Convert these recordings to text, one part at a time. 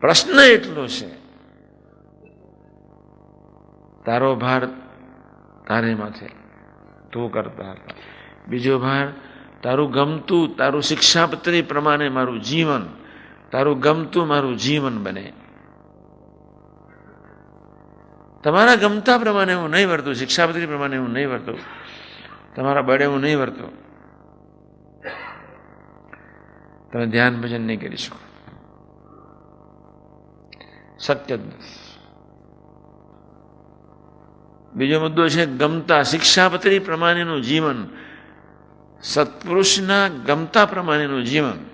પ્રશ્ન એટલો છે. તારો ભાર તારે માથે. તું કરતા હતા. બીજો ભાર, તારું ગમતું, તારું શિક્ષાપત્રી પ્રમાણે મારું જીવન, તારું ગમતું મારું જીવન બને. તમારા ગમતા પ્રમાણે હું નહીં વર્તું, શિક્ષાપત્રી પ્રમાણે હું નહીં વર્તું. તમારા બળે હું નહીં વર્તું. તમે ધ્યાન ભજન નહીં કરી શકો. નથી. બીજો મુદ્દો છે, ગમતા શિક્ષાપત્રી પ્રમાણેનું જીવન. સત્પુરુષના ગમતા પ્રમાણેનું જીવન.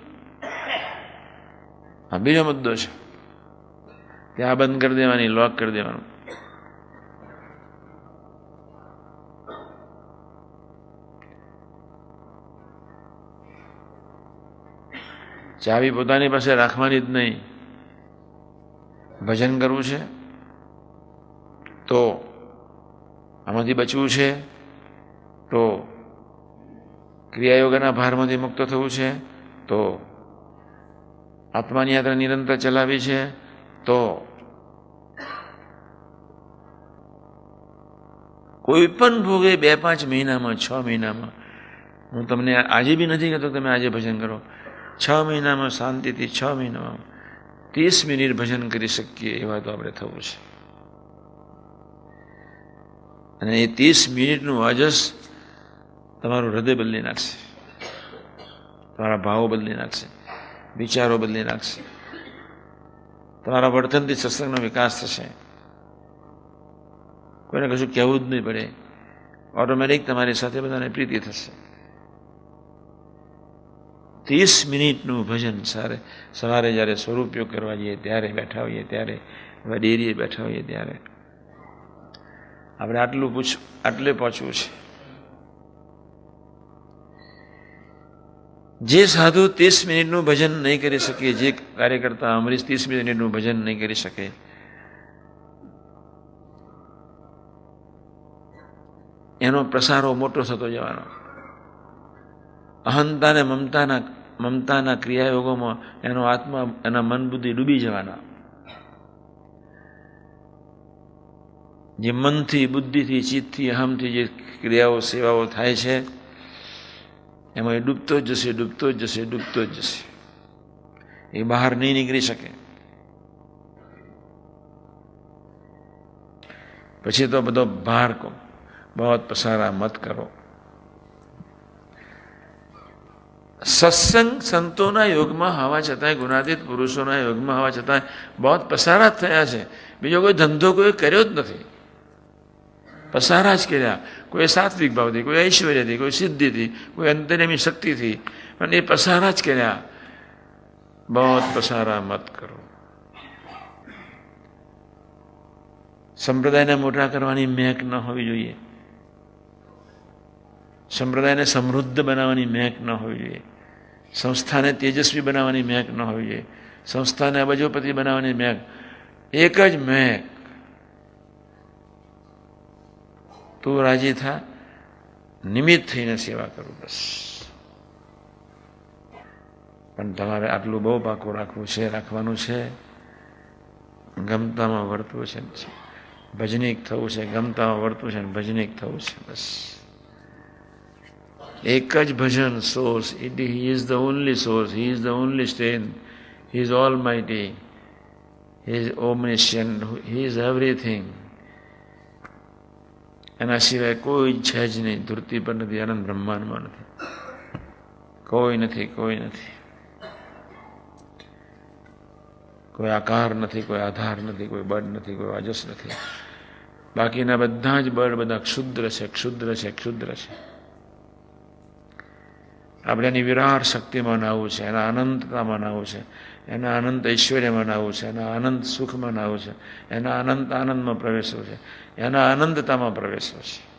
આ બીજો મુદ્દો છે ત્યાં બંધ કરી દેવાની, લોક કરી દેવાનું. ચાવી પોતાની પાસે રાખવાની જ નહીં. ભજન કરવું છે? તો આમાંથી બચવું છે? તો ક્રિયાયોગના ભારમાંથી મુક્ત થવું છે? તો આત્માની યાત્રા નિરંતર ચલાવી છે? તો કોઈ પણ ભોગે બે પાંચ મહિનામાં, છ મહિનામાં, હું તમને આજે બી નથી કહેતો તમે આજે ભજન કરો. છ મહિનામાં શાંતિથી, છ મહિનામાં ત્રીસ મિનિટ ભજન કરી શકીએ એવા તો આપણે થવું છે. અને એ ત્રીસ મિનિટનું અજસ તમારું હૃદય બદલી નાખશે. તમારા ભાવો બદલી નાખશે. વિચારો બદલી નાખશે. તમારા વર્તનથી સત્સંગનો વિકાસ થશે. કોઈને કશું કહેવું જ નહીં પડે. ઓટોમેટિક તમારી સાથે બધાને પ્રીતિ થશે. ત્રીસ મિનિટનું ભજન સારે સવારે જ્યારે સ્વરૂપયોગ કરવા જઈએ, ત્યારે બેઠા હોઈએ, ત્યારે ડેરીએ બેઠા હોઈએ, ત્યારે. આપણે આટલું પૂછ આટલે પહોંચવું છે. જે સાધુ ત્રીસ મિનિટનું ભજન નહીં કરી શકે, જે કાર્યકર્તા અમરીશ ત્રીસ મિનિટનું ભજન નહીં કરી શકે, એનો પ્રસારો મોટો થતો જવાનો. અહંતા ને મમતાના મમતાના ક્રિયાયોગોમાં એનો આત્મા, એના મન બુદ્ધિ ડૂબી જવાના. જે મનથી, બુદ્ધિથી, ચિત્તથી, અહમથી જે ક્રિયાઓ, સેવાઓ થાય છે, એમાં એ ડૂબતો જ જશે, ડૂબતો જ જશે, ડૂબતો જ જશે. એ બહાર નહીં નીકળી શકે. પછી તો બધો ભાર કહો બહુ પસારા મત કરો. સત્સંગ સંતોના યોગમાં હવા છતાંય, ગુણાતીત પુરુષોના યોગમાં હવા છતાંય બહુ પસારા જ થયા છે. બીજો કોઈ ધંધો કોઈ કર્યો જ નથી. પસારા જ કર્યા. કોઈ સાત્વિક ભાવથી, કોઈ ઐશ્વર્યથી, કોઈ સિદ્ધિથી, કોઈ અંતરેમી શક્તિથી, પણ એ પસારા જ કર્યા. બહુ પસારા મત કરો. સંપ્રદાયને મોટા કરવાની મેક ન હોવી જોઈએ. સંપ્રદાયને સમૃદ્ધ બનાવવાની મેક ન હોવી જોઈએ. સંસ્થાને તેજસ્વી બનાવવાની મેક ન હોવી જોઈએ. સંસ્થાને અબજોપતિ બનાવવાની મેક. એક જ મેક. તું રાજી થા? નિમિત્ત થઈને સેવા કરું બસ. પણ તમારે આટલું બહુ પાકું રાખવું છે, રાખવાનું છે? ગમતામાં વર્તવું છે ભજનીક થવું છે, ગમતામાં વર્તવું છે ભજનીક થવું છે બસ. એક જ ભજન source it he is the only source he is the only strength he is almighty he is omniscient he is everything એના સિવાય કોઈ છે જ નહીં. ધૃતિ પર નથી. આનંદ બ્રહ્માંડમાં નથી. કોઈ નથી કોઈ નથી. કોઈ આકાર નથી, કોઈ આધાર નથી, કોઈ બળ નથી, કોઈ વાજસ નથી. બાકીના બધા જ બળ બધા ક્ષુદ્ર છે ક્ષુદ્ર છે ક્ષુદ્ર છે. આપણે એની વિરાટ શક્તિમાં નાવું છે, એના અનંતતામાં નાવું છે, એના અનંત ઐશ્વર્યમાં નાવું છે, એના અનંત સુખમાં નાવું છે, એના અનંત આનંદમાં પ્રવેશવું છે, એના અનંતતામાં પ્રવેશવું છે.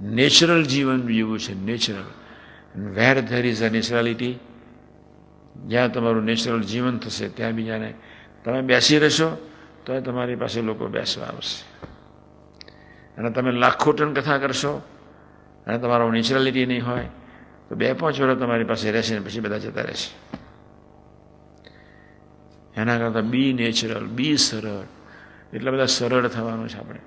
નેચરલ જીવન જીવવું છે natural where there is a naturality જ્યાં તમારું નેચરલ જીવન થશે, ત્યાં બીજાને તમે બેસી રહેશો તો તમારી પાસે લોકો બેસવા આવશે. અને તમે લાખો ટન કથા કરશો, અને તમારો નેચરાલિટી નહીં હોય, તો બે પાંચ વર્ષ તમારી પાસે રહેશે ને પછી બધા જતા રહેશે. એના કરતાં બી નેચરલ, બી સરળ. એટલા બધા સરળ થવાનું છે આપણે.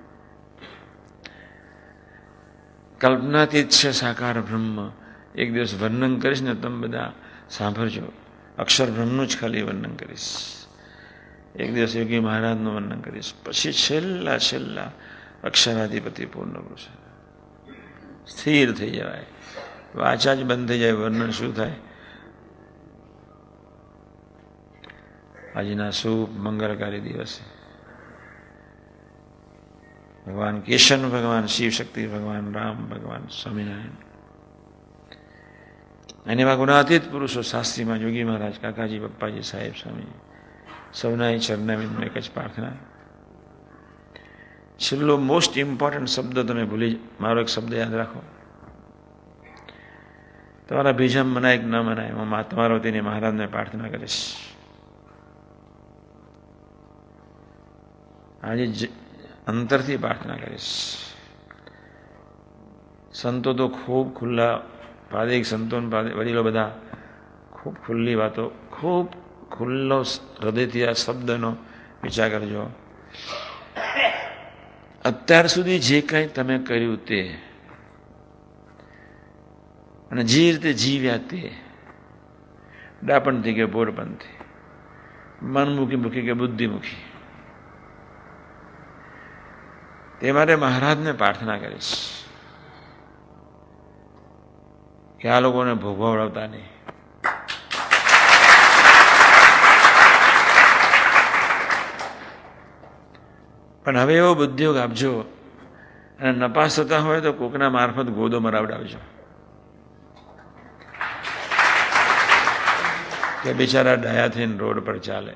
કલ્પનાતીત છે સાકાર બ્રહ્મ. એક દિવસ વર્ણન કરીશ ને તમે બધા સાંભળજો. અક્ષર બ્રહ્મનું જ ખાલી વર્ણન કરીશ. એક દિવસ યોગી મહારાજનું વર્ણન કરીશ. પછી છેલ્લા છેલ્લા અક્ષરાધિપતિ પૂર્ણ પુરુષ સ્થિર થઈ જવાય વાચા જ બંધ થઈ જાય વર્ણન શું થાય આજના શુભ મંગળકારી દિવસે ભગવાન કેશન ભગવાન શિવ શક્તિ ભગવાન રામ ભગવાન સ્વામિનારાયણ અને એવા ગુણાતીત પુરુષો શાસ્ત્રીમાં યોગી મહારાજ કાકાજી પપ્પાજી સાહેબ સ્વામી સૌના ચરણાવિંદમાં એક જ પ્રાર્થના છેલ્લો મોસ્ટ ઇમ્પોર્ટન્ટ શબ્દ તમે ભૂલી મારો એક શબ્દ યાદ રાખો. તમારા ભીજમ મનાય કે ન મનાય હું મા તમારો તેની મહારાજને પ્રાર્થના કરીશ. આજે અંતરથી પ્રાર્થના કરીશ. સંતો તો ખૂબ ખુલ્લા પાદિક સંતો વડીલો બધા ખૂબ ખુલ્લી વાતો, ખૂબ ખુલ્લો હૃદયથી આ શબ્દનો વિચાર કરજો. અત્યાર સુધી જે કંઈ તમે કર્યું તે, અને જે રીતે જીવ્યા તે, ડાપણથી કે બોરપણથી મનમુખી મુખી કે બુદ્ધિમુખી, તે માટે મહારાજને પ્રાર્થના કરીશ કે આ લોકોને ભોગવડાવતા નહીં. પણ હવે એવો બુદ્ધિયોગ આપજો અને નપાસ થતા હોય તો કોકના મારફત ગોદો મરાવડાવજો કે બિચારા ડાયા થઈને રોડ પર ચાલે.